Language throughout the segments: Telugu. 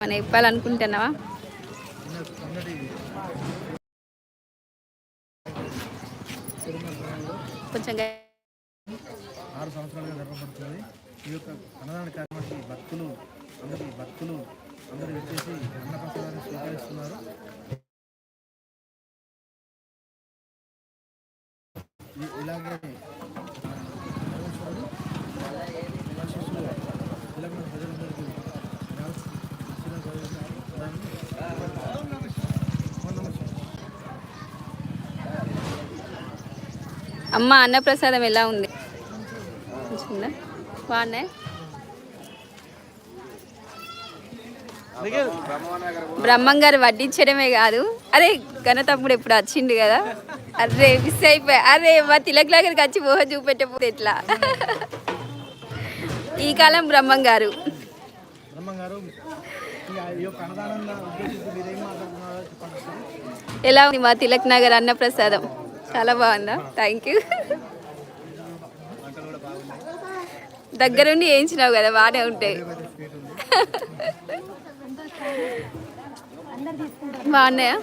మన ఇవ్వాలనుకుంటున్నావా? కొంచెం ఆరు సంవత్సరాలుగా జరపబడుతుంది ఈ యొక్క అన్నదాన కార్యక్రమానికి భక్తులు అందరి భక్తులు అందరూ వచ్చేసి అన్నప్రసాదాన్ని స్వీకరిస్తున్నారు. ఇలాగే అమ్మ అన్నప్రసాదం ఎలా ఉంది? మంచిగుందా బాగున్నాయి? బ్రహ్మం గారు వడ్డించడమే కాదు. అరే గణతమ్ముడు ఇప్పుడు వచ్చిండు కదా? అరే మిస్ అయిపోయా. అరే మా తిలక్ దగ్గరికి వచ్చి మోహ చూపెట్టకపోతే ఎట్లా? ఈ కాలం బ్రహ్మం గారు. ఎలా ఉంది మా తిలక్ నగర్ అన్నప్రసాదం? చాలా బాగుందా? థ్యాంక్ యూ దగ్గరుండి వేయించినావు కదా బాగానే ఉంటాయి బాగున్నాయా?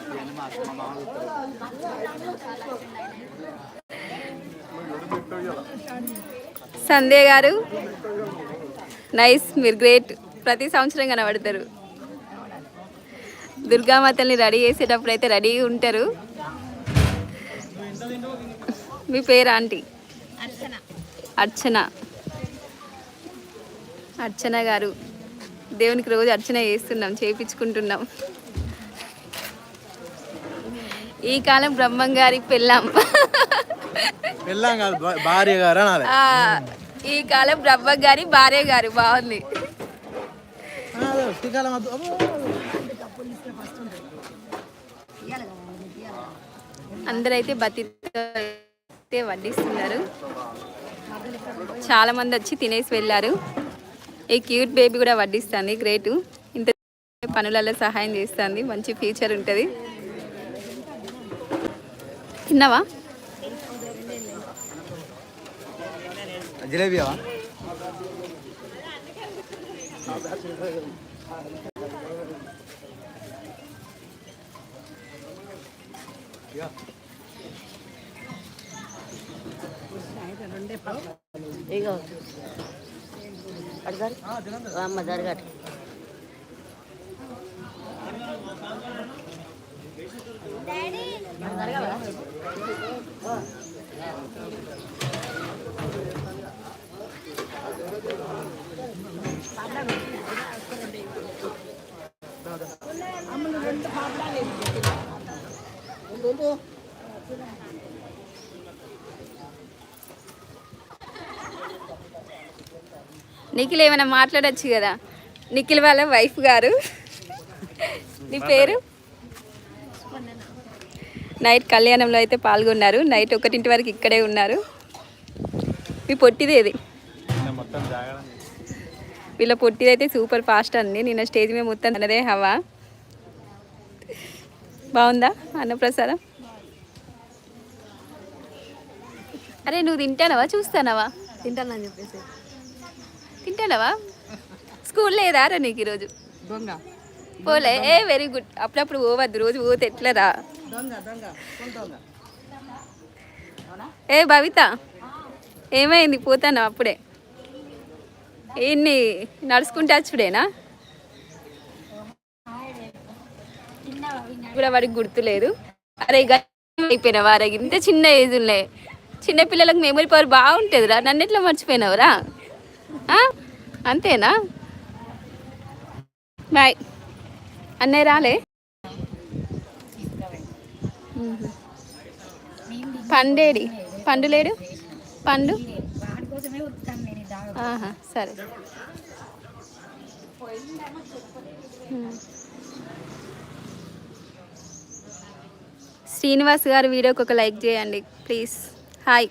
సంధ్య గారు నైస్ మీరు గ్రేట్. ప్రతి సంవత్సరం కనబడతారు. దుర్గామాతల్ని రెడీ చేసేటప్పుడు అయితే రెడీగా ఉంటారు. మీ పేరు ఆంటీ? అర్చన. అర్చన. గారు. దేవునికి రోజు అర్చన చేస్తున్నాం చేయించుకుంటున్నాం ఈ కాలం బ్రహ్మం గారి పెళ్ళాం. పెళ్ళాం కాదు భా- భార్య గారు ఈ కాలం బ్రహ్మం గారి భార్య గారు బాగుంది. అందరైతే బతితో వడ్డిస్తున్నారు. చాలా మంది వచ్చి తినేసి వెళ్ళారు. ఈ క్యూట్ బేబీ కూడా వడ్డిస్తుంది గ్రేట్. ఇంత పనులలో సహాయం చేస్తుంది మంచి ఫ్యూచర్ ఉంటుంది. తిన్నావా? జిలేబియా ఇగో. అడగారు అమ్మ జరగట్ నిఖిల్ ఏమైనా మాట్లాడొచ్చు కదా? నిఖిల్ వాళ్ళ వైఫ్ గారు. నీ పేరు? నైట్ కళ్యాణంలో అయితే పాల్గొన్నారు. నైట్ ఒకటింటి వరకు ఇక్కడే ఉన్నారు. మీ పొట్టిది ఏది? మొత్తం జాగ్రత్త వీళ్ళ పొట్టిది అయితే సూపర్ ఫాస్ట్ అండి నిన్న స్టేజ్ మీద మొత్తం తనదే హవా. బాగుందా అన్నప్రసాదం? అరే నువ్వు తింటానవా? చూస్తానవా? తింటానని చెప్పేసి. తింటానవా? స్కూల్ లేదా రా నీకు ఈరోజు? దొంగ. పోలే. ఏ వెరీ గుడ్ అప్పుడప్పుడు పోవద్దు రోజు పోతే ఎట్లరా ఏ భవిత. ఏమైంది? పోతాను అప్పుడే? ఎన్ని నడుచుకుంటే వచ్చుడేనా కూడా వాడికి గుర్తులేదు అరే అయిపోయినావా? అరే ఇంత చిన్న ఏజ్ ఉన్నాయి చిన్న పిల్లలకు మెమరీ పవర్ బాగుంటుందిరా నన్ను ఎట్లా మర్చిపోయినావురా? అంతేనా? బాయ్. అన్నయ్య రాలే. పండేడి. పండు లేడు? పండు? సరే. శ్రీనివాస్ గారు వీడియోకి ఒక లైక్ చేయండి ప్లీజ్. హాయ్.